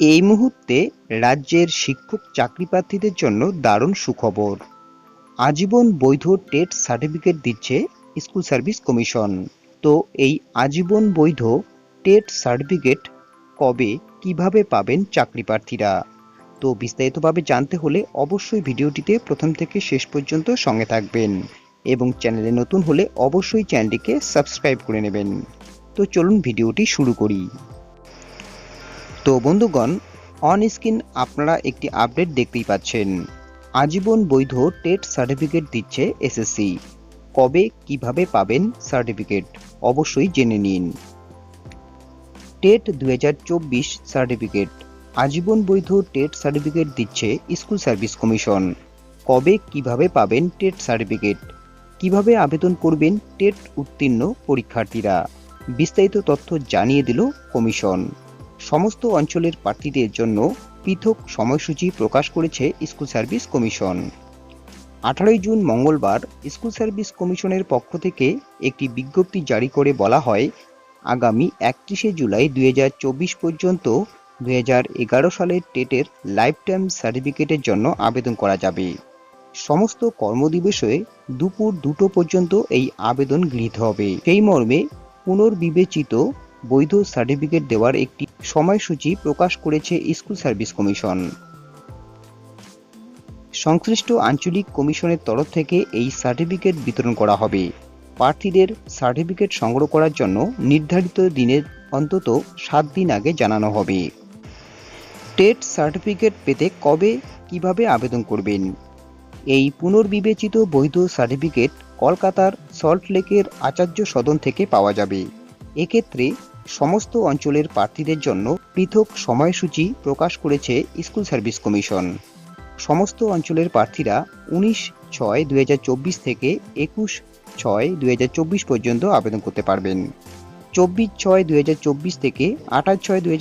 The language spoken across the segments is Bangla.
এই মুহূর্তে রাজ্যের শিক্ষক চাকরি প্রার্থীদের জন্য দারুণ সুখবর। আজীবন বৈধ টেট সার্টিফিকেট দিচ্ছে স্কুল সার্ভিস কমিশন। তো এই আজীবন বৈধ টেট সার্টিফিকেট কবে, কীভাবে পাবেন চাকরি প্রার্থীরা তো বিস্তারিতভাবে জানতে হলে অবশ্যই ভিডিওটিতে প্রথম থেকে শেষ পর্যন্ত সঙ্গে থাকবেন এবং চ্যানেলে নতুন হলে অবশ্যই চ্যানেলটিকে সাবস্ক্রাইব করে নেবেন। তো চলুন ভিডিওটি শুরু করি। তো বন্ধুগণ অন স্ক্রিন আপনারা একটি আপডেট দেখতেই পাচ্ছেন। আজীবন বৈধ টেট সার্টিফিকেট দিচ্ছে এসএসসি কবে কীভাবে পাবেন সার্টিফিকেট অবশ্যই জেনে নিন। টেট দু হাজার চব্বিশ সার্টিফিকেট আজীবন বৈধ টেট সার্টিফিকেট দিচ্ছে স্কুল সার্ভিস কমিশন। কবে কীভাবে পাবেন টেট সার্টিফিকেট কীভাবে আবেদন করবেন টেট উত্তীর্ণ পরীক্ষার্থীরা? বিস্তারিত তথ্য জানিয়ে দিল কমিশন। সমস্ত অঞ্চলের প্রার্থীদের জন্য পৃথক সময়সূচি প্রকাশ করেছে স্কুল সার্ভিস কমিশন। আঠারোই জুন মঙ্গলবার স্কুল সার্ভিস কমিশনের পক্ষ থেকে একটি বিজ্ঞপ্তি জারি করে বলা হয়, আগামী একত্রিশে জুলাই দুই হাজার চব্বিশ পর্যন্ত দুই হাজার এগারো সালের টেটের লাইফ টাইম সার্টিফিকেটের জন্য আবেদন করা যাবে। সমস্ত কর্মদিবসে দুপুর দুটো পর্যন্ত এই আবেদন গৃহীত হবে। সেই মর্মে পুনর্বিবেচিত বৈধ সার্টিফিকেট দেওয়ার একটি সময়সূচি প্রকাশ করেছে স্কুল সার্ভিস কমিশন। সংশ্লিষ্ট আঞ্চলিক কমিশনের তরফ থেকে এই সার্টিফিকেট বিতরণ করা হবে। প্রার্থীদের সার্টিফিকেট সংগ্রহ করার জন্য নির্ধারিত দিনের অন্তত সাত দিন আগে জানানো হবে। টেট সার্টিফিকেট পেতে কবে, কীভাবে আবেদন করবেন? এই পুনর্বিবেচিত বৈধ সার্টিফিকেট কলকাতার সল্টলেকের আচার্য সদন থেকে পাওয়া যাবে। এক্ষেত্রে সমস্ত অঞ্চলের প্রার্থীদের জন্য পৃথক সময়সূচি প্রকাশ করেছে স্কুল সার্ভিস কমিশন। সমস্ত অঞ্চলের প্রার্থীরা উনিশ ছয় দুই থেকে একুশ ছয় দুই পর্যন্ত আবেদন করতে পারবেন। চব্বিশ ছয় দুই থেকে আঠাশ ছয় দুই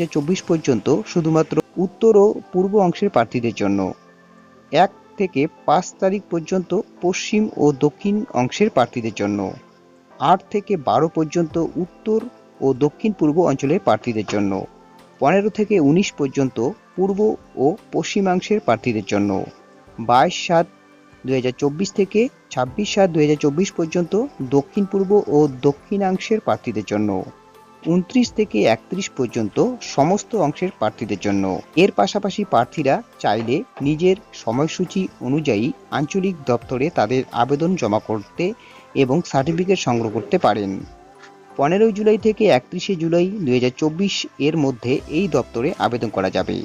পর্যন্ত শুধুমাত্র উত্তর ও পূর্ব অংশের প্রার্থীদের জন্য। এক থেকে পাঁচ তারিখ পর্যন্ত পশ্চিম ও দক্ষিণ অংশের প্রার্থীদের জন্য। আট থেকে বারো পর্যন্ত উত্তর ও দক্ষিণ পূর্ব অঞ্চলের প্রার্থীদের জন্য। পনেরো থেকে উনিশ পর্যন্ত পূর্ব ও পশ্চিমাংশের প্রার্থীদের জন্য। বাইশ সাত দুই থেকে ছাব্বিশ সাত দুই পর্যন্ত দক্ষিণ পূর্ব ও দক্ষিণাংশের প্রার্থীদের জন্য। উনত্রিশ থেকে একত্রিশ পর্যন্ত সমস্ত অংশের প্রার্থীদের জন্য। এর পাশাপাশি প্রার্থীরা চাইলে নিজের সময়সূচি অনুযায়ী আঞ্চলিক দপ্তরে তাদের আবেদন জমা করতে এবং সার্টিফিকেট সংগ্রহ করতে পারেন। পনেরোই জুলাই থেকে একত্রিশে জুলাই দুই হাজার চব্বিশ এর মধ্যে এই দপ্তরে আবেদন করা যাবে।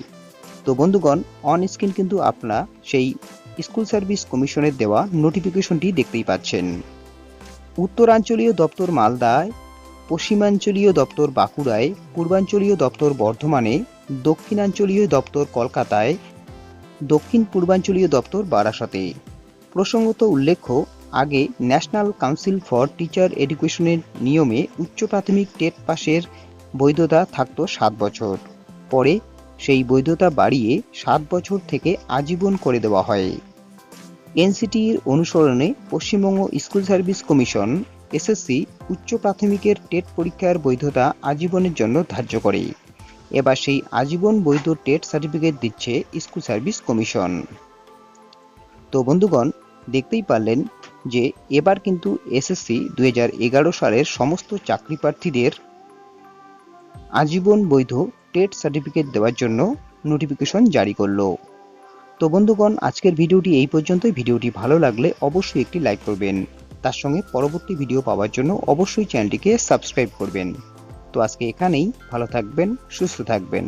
তো বন্ধুগণ অন স্ক্রিন কিন্তু আপনারা সেই স্কুল সার্ভিস কমিশনের দেওয়া নোটিফিকেশনটি দেখতেই পাচ্ছেন। উত্তরাঞ্চলীয় দপ্তর মালদায়, পশ্চিমাঞ্চলীয় দপ্তর বাঁকুড়ায়, পূর্বাঞ্চলীয় দপ্তর বর্ধমানে, দক্ষিণাঞ্চলীয় দপ্তর কলকাতায় দক্ষিণ পূর্বাঞ্চলীয় দপ্তর বারাসতে। প্রসঙ্গত উল্লেখ্য আগে ন্যাশনাল কাউন্সিল ফর টিচার এডুকেশনের নিয়মে উচ্চ প্রাথমিক টেট পাশের বৈধতা থাকতো সাত বছর। পরে সেই বৈধতা বাড়িয়ে সাত বছর থেকে আজীবন করে দেওয়া হয়। এনসিটির অনুসরণে Paschimbanga school service commission SSC উচ্চ প্রাথমিকের টেট পরীক্ষার বৈধতা আজীবনের জন্য ধার্য করে। এবার সেই আজীবন বৈধ টেট সার্টিফিকেট দিচ্ছে স্কুল সার্ভিস কমিশন। তো বন্ধুগণ, দেখতেই পারলেন যে এবার কিন্তু এসএসসি দু হাজার এগারো সালের সমস্ত চাকরি প্রার্থীদের আজীবন বৈধ টেট সার্টিফিকেট দেওয়ার জন্য নোটিফিকেশন জারি করল। তো বন্ধুগণ, আজকের ভিডিওটি এই পর্যন্তই। ভিডিওটি ভালো লাগলে অবশ্যই একটি লাইক করবেন। তার সঙ্গে পরবর্তী ভিডিও পাওয়ার জন্য অবশ্যই চ্যানেলটিকে সাবস্ক্রাইব করবেন। তো আজকে এখানেই ভালো থাকবেন, সুস্থ থাকবেন।